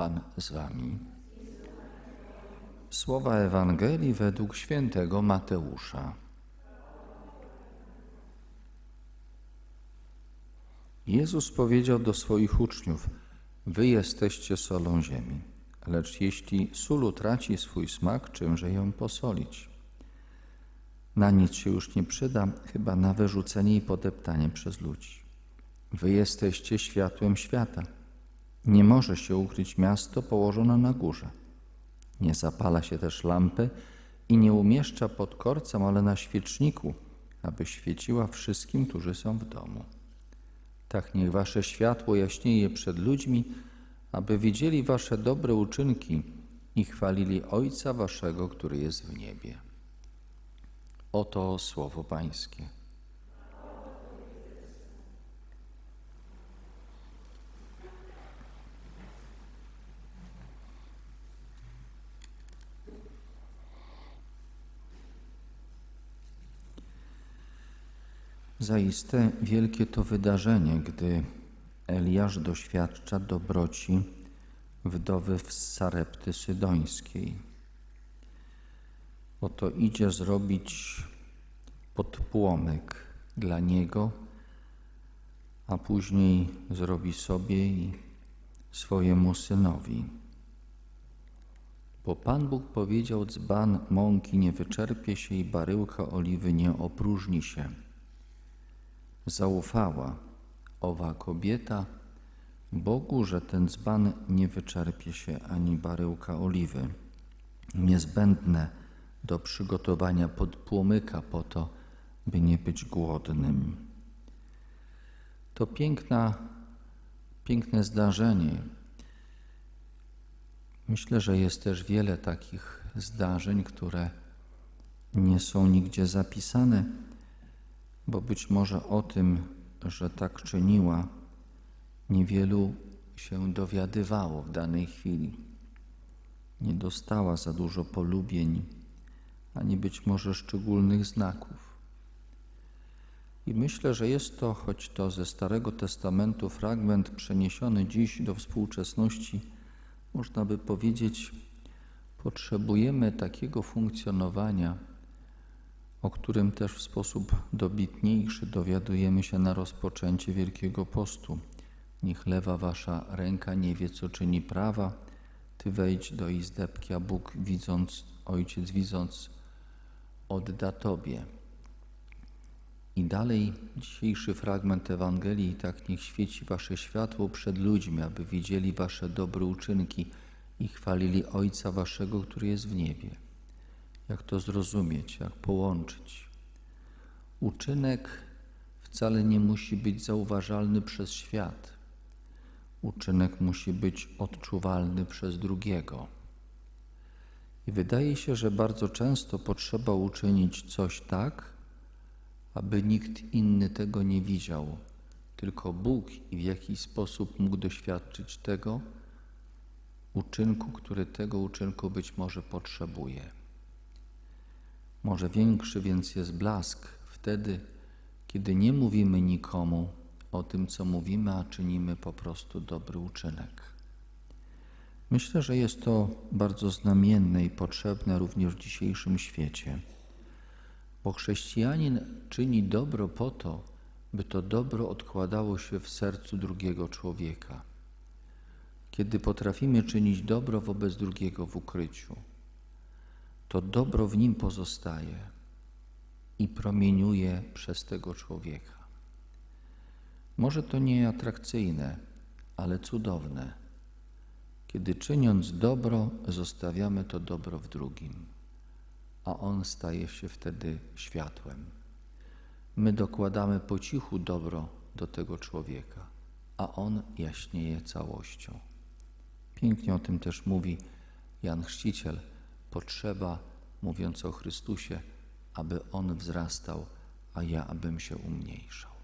Pan z Wami. Słowa Ewangelii według świętego Mateusza. Jezus powiedział do swoich uczniów: Wy jesteście solą ziemi, lecz jeśli sól utraci swój smak, czymże ją posolić? Na nic się już nie przyda, chyba na wyrzucenie i podeptanie przez ludzi. Wy jesteście światłem świata. Nie może się ukryć miasto położone na górze. Nie zapala się też lampy i nie umieszcza pod korcem, ale na świeczniku, aby świeciła wszystkim, którzy są w domu. Tak niech wasze światło jaśnieje przed ludźmi, aby widzieli wasze dobre uczynki i chwalili Ojca waszego, który jest w niebie. Oto słowo Pańskie. Zaiste wielkie to wydarzenie, gdy Eliasz doświadcza dobroci wdowy z Sarepty Sydońskiej. Oto idzie zrobić podpłomyk dla niego, a później zrobi sobie i swojemu synowi. Bo Pan Bóg powiedział, dzban mąki nie wyczerpie się i baryłka oliwy nie opróżni się. Zaufała owa kobieta Bogu, że ten dzban nie wyczerpie się ani baryłka oliwy, niezbędne do przygotowania podpłomyka po to, by nie być głodnym. To piękna, piękne zdarzenie. Myślę, że jest też wiele takich zdarzeń, które nie są nigdzie zapisane, bo być może o tym, że tak czyniła, niewielu się dowiadywało w danej chwili. Nie dostała za dużo polubień, ani być może szczególnych znaków. I myślę, że jest to, choć to ze Starego Testamentu fragment przeniesiony dziś do współczesności, można by powiedzieć, potrzebujemy takiego funkcjonowania, o którym też w sposób dobitniejszy dowiadujemy się na rozpoczęcie Wielkiego Postu. Niech lewa wasza ręka nie wie, co czyni prawa, ty wejdź do izdebki, a Bóg widząc, Ojciec widząc, odda Tobie. I dalej dzisiejszy fragment Ewangelii, tak niech świeci Wasze światło przed ludźmi, aby widzieli Wasze dobre uczynki i chwalili Ojca Waszego, który jest w niebie. Jak to zrozumieć, jak połączyć? Uczynek wcale nie musi być zauważalny przez świat. Uczynek musi być odczuwalny przez drugiego. I wydaje się, że bardzo często potrzeba uczynić coś tak, aby nikt inny tego nie widział, tylko Bóg i w jakiś sposób mógł doświadczyć tego uczynku, który tego uczynku być może potrzebuje. Może większy więc jest blask wtedy, kiedy nie mówimy nikomu o tym, co mówimy, a czynimy po prostu dobry uczynek. Myślę, że jest to bardzo znamienne i potrzebne również w dzisiejszym świecie, bo chrześcijanin czyni dobro po to, by to dobro odkładało się w sercu drugiego człowieka. Kiedy potrafimy czynić dobro wobec drugiego w ukryciu, to dobro w nim pozostaje i promieniuje przez tego człowieka. Może to nie atrakcyjne, ale cudowne kiedy czyniąc dobro, zostawiamy to dobro w drugim, a on staje się wtedy światłem. My dokładamy po cichu dobro do tego człowieka, a on jaśnieje całością. Pięknie o tym też mówi Jan Chrzciciel. Potrzeba, mówiąc o Chrystusie, aby on wzrastał, a ja abym się umniejszał.